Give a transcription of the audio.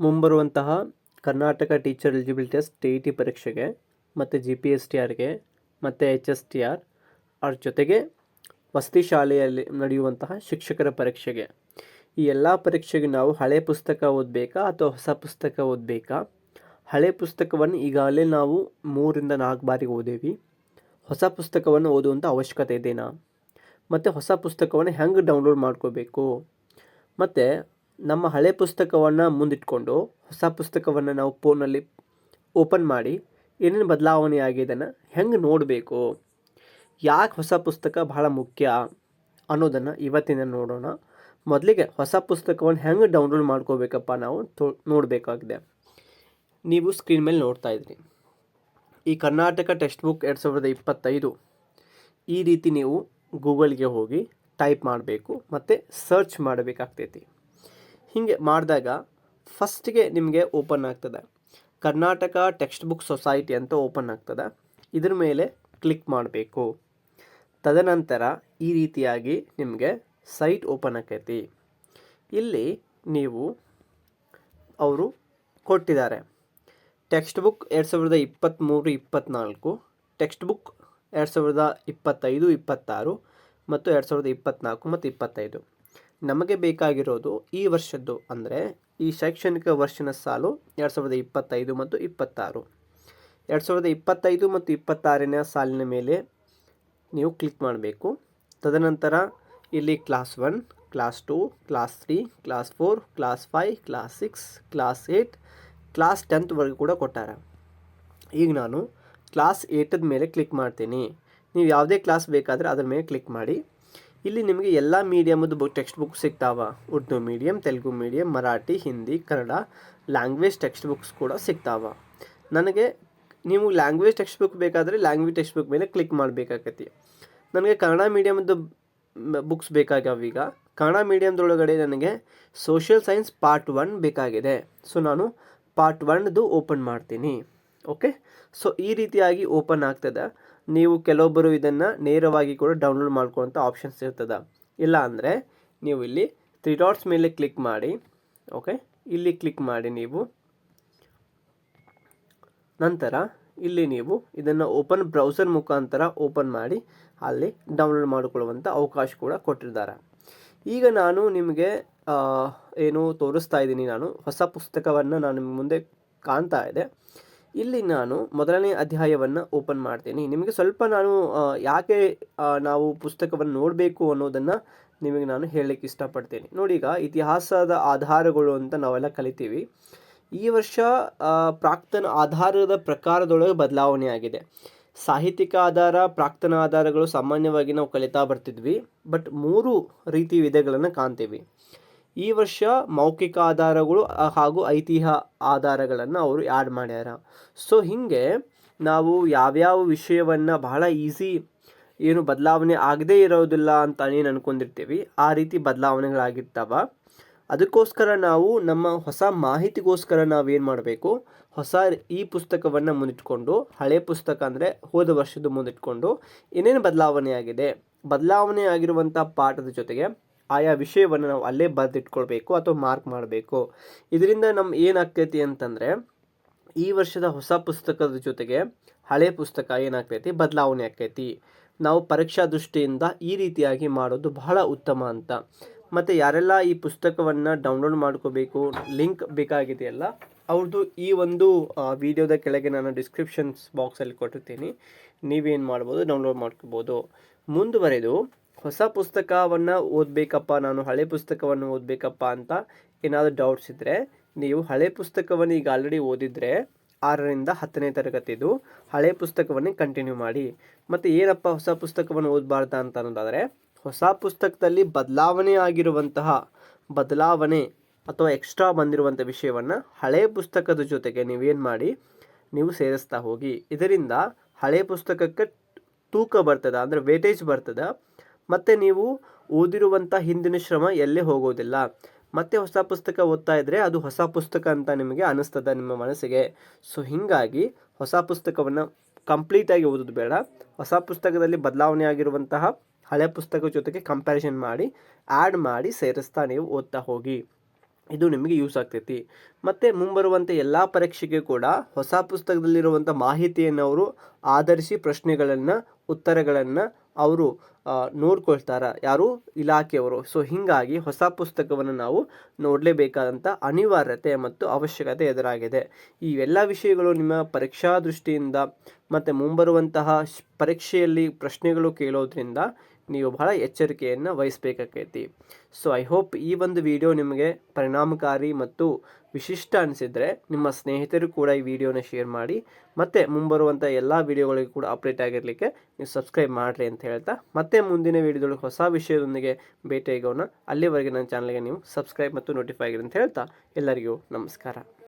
ಮುಂಬರುವಂತಹ Karnataka teacher eligibility test T E T ಪರೀಕ್ಷೆಗೆ ಮತ್ತು G P S T ಆರ್ಗೆ ಮತ್ತು ಎಚ್ ಎಸ್ ಟಿ ಆರ್ ಅವ್ರ ಜೊತೆಗೆ ವಸತಿ ಶಾಲೆಯಲ್ಲಿ ನಡೆಯುವಂತಹ ಶಿಕ್ಷಕರ ಪರೀಕ್ಷೆಗೆ. ಈ ಎಲ್ಲ ಪರೀಕ್ಷೆಗೆ ನಾವು ಹಳೆ ಪುಸ್ತಕ ಓದಬೇಕಾ ಅಥವಾ ಹೊಸ ಪುಸ್ತಕ ಓದಬೇಕಾ? ಹಳೆ ಪುಸ್ತಕವನ್ನು ಈಗಾಗಲೇ ನಾವು ಮೂರಿಂದ ನಾಲ್ಕು ಬಾರಿ ಓದೇವಿ. ಹೊಸ ಪುಸ್ತಕವನ್ನು ಓದುವಂಥ ಅವಶ್ಯಕತೆ ಇದೆನಾ? ಮತ್ತು ಹೊಸ ಪುಸ್ತಕವನ್ನು ಹೆಂಗೆ ಡೌನ್ಲೋಡ್ ಮಾಡ್ಕೋಬೇಕು? ಮತ್ತು ನಮ್ಮ ಹಳೆ ಪುಸ್ತಕವನ್ನು ಮುಂದಿಟ್ಕೊಂಡು ಹೊಸ ಪುಸ್ತಕವನ್ನು ನಾವು ಫೋನಲ್ಲಿ ಓಪನ್ ಮಾಡಿ ಏನೇನು ಬದಲಾವಣೆ ಆಗಿದ್ದನ್ನು ಹೆಂಗೆ ನೋಡಬೇಕು? ಯಾಕೆ ಹೊಸ ಪುಸ್ತಕ ಬಹಳ ಮುಖ್ಯ ಅನ್ನೋದನ್ನು ಇವತ್ತಿನ ನೋಡೋಣ. ಮೊದಲಿಗೆ ಹೊಸ ಪುಸ್ತಕವನ್ನು ಹೆಂಗೆ ಡೌನ್ಲೋಡ್ ಮಾಡ್ಕೋಬೇಕಪ್ಪ ನಾವು ನೋಡಬೇಕಾಗಿದೆ. ನೀವು ಸ್ಕ್ರೀನ್ ಮೇಲೆ ನೋಡ್ತಾ ಇದ್ರಿ. ಈ ಕರ್ನಾಟಕ ಟೆಕ್ಸ್ಟ್ ಬುಕ್ ಎರಡು ಸಾವಿರದ ಇಪ್ಪತ್ತೈದು ಈ ರೀತಿ ನೀವು ಗೂಗಲ್ಗೆ ಹೋಗಿ ಟೈಪ್ ಮಾಡಬೇಕು ಮತ್ತು ಸರ್ಚ್ ಮಾಡಬೇಕಾಗ್ತೈತಿ. ಹೀಗೆ ಮಾಡಿದಾಗ ಫಸ್ಟಿಗೆ ನಿಮಗೆ ಓಪನ್ ಆಗ್ತದೆ. ಕರ್ನಾಟಕ ಟೆಕ್ಸ್ಟ್ ಬುಕ್ ಸೊಸೈಟಿ ಅಂತ ಓಪನ್ ಆಗ್ತದೆ. ಇದ್ರ ಮೇಲೆ ಕ್ಲಿಕ್ ಮಾಡಬೇಕು. ತದನಂತರ ಈ ರೀತಿಯಾಗಿ ನಿಮಗೆ ಸೈಟ್ ಓಪನ್ ಆಕೈತಿ. ಇಲ್ಲಿ ನೀವು ಅವರು ಕೊಟ್ಟಿದ್ದಾರೆ. ಟೆಕ್ಸ್ಟ್ ಬುಕ್ ಎರಡು ಸಾವಿರದ ಇಪ್ಪತ್ತ್ಮೂರು ಇಪ್ಪತ್ತ್ನಾಲ್ಕು ಟೆಕ್ಸ್ಟ್ ಬುಕ್ ಎರಡು ಸಾವಿರದ ಇಪ್ಪತ್ತೈದು, ಇಪ್ಪತ್ತಾರು ಮತ್ತು ಎರಡು ಸಾವಿರದ ಇಪ್ಪತ್ತ್ನಾಲ್ಕು ಮತ್ತು ಇಪ್ಪತ್ತೈದು. ನಮಗೆ ಬೇಕಾಗಿರೋದು ಈ ವರ್ಷದ್ದು ಅಂದರೆ ಈ ಶೈಕ್ಷಣಿಕ ವರ್ಷದ ಸಾಲು ಎರಡು ಸಾವಿರದ ಇಪ್ಪತ್ತೈದು ಮತ್ತು ಇಪ್ಪತ್ತಾರು. ಎರಡು ಸಾವಿರದ ಇಪ್ಪತ್ತೈದು ಮತ್ತು ಇಪ್ಪತ್ತಾರನೇ ಸಾಲಿನ ಮೇಲೆ ನೀವು ಕ್ಲಿಕ್ ಮಾಡಬೇಕು. ತದನಂತರ ಇಲ್ಲಿ class one class two class three class four class five class six class eight class ಟೆಂತ್ವರೆಗೂ ಕೂಡ ಕೊಟ್ಟಾರ. ಈಗ ನಾನು ಕ್ಲಾಸ್ ಏಯ್ಟದ ಮೇಲೆ ಕ್ಲಿಕ್ ಮಾಡ್ತೀನಿ. ನೀವು ಯಾವುದೇ ಕ್ಲಾಸ್ ಬೇಕಾದರೆ ಅದರ ಮೇಲೆ ಕ್ಲಿಕ್ ಮಾಡಿ. ಇಲ್ಲಿ ನಿಮಗೆ ಎಲ್ಲ ಮೀಡಿಯಮದ್ದು ಬುಕ್ ಟೆಕ್ಸ್ಟ್ ಬುಕ್ ಸಿಗ್ತಾವ. Urdu medium Telugu medium Marathi, Hindi, Kannada language text books ಕೂಡ ಸಿಗ್ತಾವ. ನನಗೆ ನೀವು ಲ್ಯಾಂಗ್ವೇಜ್ ಟೆಕ್ಸ್ಟ್ ಬುಕ್ ಬೇಕಾದರೆ ಲ್ಯಾಂಗ್ವೇಜ್ ಟೆಕ್ಸ್ಟ್ ಬುಕ್ ಮೇಲೆ ಕ್ಲಿಕ್ ಮಾಡಬೇಕಾಗತಿ ನನಗೆ ಕನ್ನಡ ಮೀಡಿಯಮ್ದು ಬುಕ್ಸ್ ಬೇಕಾಗ್ಯಾವ ಈಗ. ಕನ್ನಡ ಮೀಡಿಯಮ್ದೊಳಗಡೆ ನನಗೆ ಸೋಷಿಯಲ್ ಸೈನ್ಸ್ ಪಾರ್ಟ್ ಒನ್ ಬೇಕಾಗಿದೆ. ಸೊ ನಾನು ಪಾರ್ಟ್ ಒನ್ದು ಓಪನ್ ಮಾಡ್ತೀನಿ. ಓಕೆ ಸೊ ಈ ರೀತಿಯಾಗಿ ಓಪನ್ ಆಗ್ತದೆ. ನೀವು ಕೆಲವೊಬ್ಬರು ಇದನ್ನು ನೇರವಾಗಿ ಕೂಡ ಡೌನ್ಲೋಡ್ ಮಾಡ್ಕೊಳ್ಳೋಂಥ ಆಪ್ಷನ್ಸ್ ಇರ್ತದೆ. ಇಲ್ಲ ಅಂದರೆ ನೀವು ಇಲ್ಲಿ ತ್ರೀ ಡಾಟ್ಸ್ ಮೇಲೆ ಕ್ಲಿಕ್ ಮಾಡಿ ಓಕೆ ಇಲ್ಲಿ ಕ್ಲಿಕ್ ಮಾಡಿ ನೀವು. ನಂತರ ಇಲ್ಲಿ ನೀವು ಇದನ್ನು ಓಪನ್ ಬ್ರೌಸರ್ ಮುಖಾಂತರ ಓಪನ್ ಮಾಡಿ, ಅಲ್ಲಿ ಡೌನ್ಲೋಡ್ ಮಾಡಿಕೊಳ್ಳುವಂಥ ಅವಕಾಶ ಕೂಡ ಕೊಟ್ಟಿದ್ದಾರೆ ಈಗ ನಾನು ನಿಮಗೆ ಏನು ತೋರಿಸ್ತಾ ಇದ್ದೀನಿ ನಾನು. ಹೊಸ ಪುಸ್ತಕವನ್ನು ನಾನು ನಿಮ್ಮ ಮುಂದೆ ಕಾಣ್ತಾ ಇದೆ. ಇಲ್ಲಿ ನಾನು ಮೊದಲನೇ ಅಧ್ಯಾಯವನ್ನು ಓಪನ್ ಮಾಡ್ತೀನಿ. ನಿಮಗೆ ಸ್ವಲ್ಪ ನಾನು ಯಾಕೆ ನಾವು ಪುಸ್ತಕವನ್ನು ನೋಡಬೇಕು ಅನ್ನೋದನ್ನು ನಿಮಗೆ ನಾನು ಹೇಳಲಿಕ್ಕೆ ಇಷ್ಟಪಡ್ತೀನಿ. ನೋಡಿ ಈಗ ಇತಿಹಾಸದ ಆಧಾರಗಳು ಅಂತ ನಾವೆಲ್ಲ ಕಲಿತೀವಿ. ಈ ವರ್ಷ ಪ್ರಾಕ್ತನ ಆಧಾರದ ಪ್ರಕಾರದೊಳಗೆ ಬದಲಾವಣೆ ಆಗಿದೆ. ಸಾಹಿತ್ಯಿಕ ಆಧಾರ, ಪ್ರಾಕ್ತನ ಆಧಾರಗಳು ಸಾಮಾನ್ಯವಾಗಿ ನಾವು ಕಲಿತಾ ಬರ್ತಿದ್ವಿ. ಬಟ್ ಮೂರು ರೀತಿ ವಿಧಗಳನ್ನು ಕಾಣ್ತೀವಿ. ಈ ವರ್ಷ ಮೌಖಿಕ ಆಧಾರಗಳು ಹಾಗೂ ಐತಿಹ್ಯ ಆಧಾರಗಳನ್ನು ಅವರು ಆ್ಯಡ್ ಮಾಡ್ಯಾರ. ಸೊ ಹೀಗೆ ನಾವು ಯಾವ್ಯಾವ ವಿಷಯವನ್ನು ಬಹಳ ಈಸಿ ಏನು ಬದಲಾವಣೆ ಆಗದೇ ಇರೋದಿಲ್ಲ ಅಂತ ಏನು ಅನ್ಕೊಂಡಿರ್ತೀವಿ ಆ ರೀತಿ ಬದಲಾವಣೆಗಳಾಗಿರ್ತಾವ. ಅದಕ್ಕೋಸ್ಕರ ನಾವು ನಮ್ಮ ಹೊಸ ಮಾಹಿತಿಗೋಸ್ಕರ ನಾವೇನು ಮಾಡಬೇಕು? ಹೊಸ ಈ ಪುಸ್ತಕವನ್ನು ಮುಂದಿಟ್ಕೊಂಡು, ಹಳೆ ಪುಸ್ತಕ ಅಂದರೆ ಹೋದ ವರ್ಷದ ಮುಂದಿಟ್ಕೊಂಡು ಏನೇನು ಬದಲಾವಣೆ ಆಗಿದೆ ಬದಲಾವಣೆ ಆಗಿರುವಂಥ ಪಾಠದ ಜೊತೆಗೆ ಆಯಾ ವಿಷಯವನ್ನು ನಾವು ಅಲ್ಲೇ ಬರೆದಿಟ್ಕೊಳ್ಬೇಕು ಅಥವಾ ಮಾರ್ಕ್ ಮಾಡಬೇಕು. ಇದರಿಂದ ನಮ್ಮ ಏನಾಗ್ತೈತಿ ಅಂತಂದರೆ, ಈ ವರ್ಷದ ಹೊಸ ಪುಸ್ತಕದ ಜೊತೆಗೆ ಹಳೆ ಪುಸ್ತಕ ಏನಾಗ್ತೈತಿ? ಬದಲಾವಣೆ ಆಗ್ತೈತಿ. ನಾವು ಪರೀಕ್ಷಾ ದೃಷ್ಟಿಯಿಂದ ಈ ರೀತಿಯಾಗಿ ಮಾಡೋದು ಬಹಳ ಉತ್ತಮ ಅಂತ. ಮತ್ತು ಯಾರೆಲ್ಲ ಈ ಪುಸ್ತಕವನ್ನು ಡೌನ್ಲೋಡ್ ಮಾಡ್ಕೋಬೇಕು, ಲಿಂಕ್ ಬೇಕಾಗಿದೆಯಲ್ಲ ಅವ್ರದ್ದು ಈ ಒಂದು ವಿಡಿಯೋದ ಕೆಳಗೆ ನಾನು ಡಿಸ್ಕ್ರಿಪ್ಷನ್ಸ್ ಬಾಕ್ಸಲ್ಲಿ ಕೊಟ್ಟಿರ್ತೀನಿ. ನೀವೇನು ಮಾಡ್ಬೋದು? ಡೌನ್ಲೋಡ್ ಮಾಡ್ಕೋಬೋದು. ಮುಂದುವರೆದು ಹೊಸ ಪುಸ್ತಕವನ್ನು ಓದಬೇಕಪ್ಪ, ನಾನು ಹಳೆ ಪುಸ್ತಕವನ್ನು ಓದಬೇಕಪ್ಪ ಅಂತ ಏನಾದರೂ ಡೌಟ್ಸ್ ಇದ್ದರೆ ನೀವು ಹಳೆ ಪುಸ್ತಕವನ್ನು ಈಗ ಆಲ್ರೆಡಿ ಓದಿದರೆ ಆರರಿಂದ ಹತ್ತನೇ ತರಗತಿದು ಹಳೆ ಪುಸ್ತಕವನ್ನೇ ಕಂಟಿನ್ಯೂ ಮಾಡಿ. ಮತ್ತು ಏನಪ್ಪ ಹೊಸ ಪುಸ್ತಕವನ್ನು ಓದಬಾರ್ದ ಅಂತ ಅನ್ನೋದಾದರೆ, ಹೊಸ ಪುಸ್ತಕದಲ್ಲಿ ಬದಲಾವಣೆ ಆಗಿರುವಂತಹ, ಬದಲಾವಣೆ ಅಥವಾ ಎಕ್ಸ್ಟ್ರಾ ಬಂದಿರುವಂಥ ವಿಷಯವನ್ನು ಹಳೆ ಪುಸ್ತಕದ ಜೊತೆಗೆ ನೀವೇನು ಮಾಡಿ, ನೀವು ಸೇರಿಸ್ತಾ ಹೋಗಿ. ಇದರಿಂದ ಹಳೆ ಪುಸ್ತಕಕ್ಕೆ ತೂಕ ಬರ್ತದೆ, ಅಂದರೆ ವೇಟೇಜ್ ಬರ್ತದೆ ಮತ್ತು ನೀವು ಓದಿರುವಂಥ ಹಿಂದಿನ ಶ್ರಮ ಎಲ್ಲೇ ಹೋಗೋದಿಲ್ಲ. ಮತ್ತೆ ಹೊಸ ಪುಸ್ತಕ ಓದ್ತಾ ಇದ್ದರೆ ಅದು ಹೊಸ ಪುಸ್ತಕ ಅಂತ ನಿಮಗೆ ಅನ್ನಿಸ್ತದೆ ನಿಮ್ಮ ಮನಸ್ಸಿಗೆ. ಸೊ ಹೀಗಾಗಿ ಹೊಸ ಪುಸ್ತಕವನ್ನು ಕಂಪ್ಲೀಟಾಗಿ ಓದೋದು ಬೇಡ. ಹೊಸ ಪುಸ್ತಕದಲ್ಲಿ ಬದಲಾವಣೆ ಆಗಿರುವಂತಹ ಹಳೆ ಪುಸ್ತಕ ಜೊತೆಗೆ ಕಂಪ್ಯಾರಿಸನ್ ಮಾಡಿ ಆ್ಯಡ್ ಮಾಡಿ ಸೇರಿಸ್ತಾ ನೀವು ಓದ್ತಾ ಹೋಗಿ. ಇದು ನಿಮಗೆ ಯೂಸ್ ಆಗ್ತೈತಿ. ಮತ್ತು ಮುಂಬರುವಂಥ ಎಲ್ಲ ಪರೀಕ್ಷೆಗೆ ಕೂಡ ಹೊಸ ಪುಸ್ತಕದಲ್ಲಿರುವಂಥ ಮಾಹಿತಿಯನ್ನು ಅವರು ಆಧರಿಸಿ ಪ್ರಶ್ನೆಗಳನ್ನು, ಉತ್ತರಗಳನ್ನು ಅವರು ನೋಡ್ಕೊಳ್ತಾರ. ಯಾರು? ಇಲಾಖೆಯವರು. ಸೊ ಹೀಗಾಗಿ ಹೊಸ ಪುಸ್ತಕವನ್ನು ನಾವು ನೋಡಲೇಬೇಕಾದಂಥ ಅನಿವಾರ್ಯತೆ ಮತ್ತು ಅವಶ್ಯಕತೆ ಎದುರಾಗಿದೆ. ಈ ಎಲ್ಲ ವಿಷಯಗಳು ನಿಮ್ಮ ಪರೀಕ್ಷಾ ದೃಷ್ಟಿಯಿಂದ ಮತ್ತು ಮುಂಬರುವಂತಹ ಪರೀಕ್ಷೆಯಲ್ಲಿ ಪ್ರಶ್ನೆಗಳು ಕೇಳೋದ್ರಿಂದ ನೀವು ಬಹಳ ಎಚ್ಚರಿಕೆಯನ್ನು ವಹಿಸಬೇಕಾಗೈತಿ ಸೊ ಐ ಹೋಪ್ ಈ ಒಂದು ವಿಡಿಯೋ ನಿಮಗೆ ಪರಿಣಾಮಕಾರಿ ಮತ್ತು ವಿಶಿಷ್ಟ ಅನಿಸಿದರೆ ನಿಮ್ಮ ಸ್ನೇಹಿತರು ಕೂಡ ಈ ವಿಡಿಯೋನ ಶೇರ್ ಮಾಡಿ, ಮತ್ತು ಮುಂಬರುವಂಥ ಎಲ್ಲ ವಿಡಿಯೋಗಳಿಗೆ ಕೂಡ ಅಪ್ಡೇಟ್ ಆಗಿರಲಿಕ್ಕೆ ನೀವು ಸಬ್ಸ್ಕ್ರೈಬ್ ಮಾಡಿರಿ ಅಂತ ಹೇಳ್ತಾ, ಮತ್ತೆ ಮುಂದಿನ ವಿಡಿಯೋದೊಳಗೆ ಹೊಸ ವಿಷಯದೊಂದಿಗೆ ಭೇಟಿಯಾಗೋಣ. ಅಲ್ಲಿವರೆಗೆ ನನ್ನ ಚಾನಲ್ಗೆ ನೀವು ಸಬ್ಸ್ಕ್ರೈಬ್ ಮತ್ತು ನೋಟಿಫೈ ಆಗಿರಿ ಅಂತ ಹೇಳ್ತಾ, ಎಲ್ಲರಿಗೂ ನಮಸ್ಕಾರ.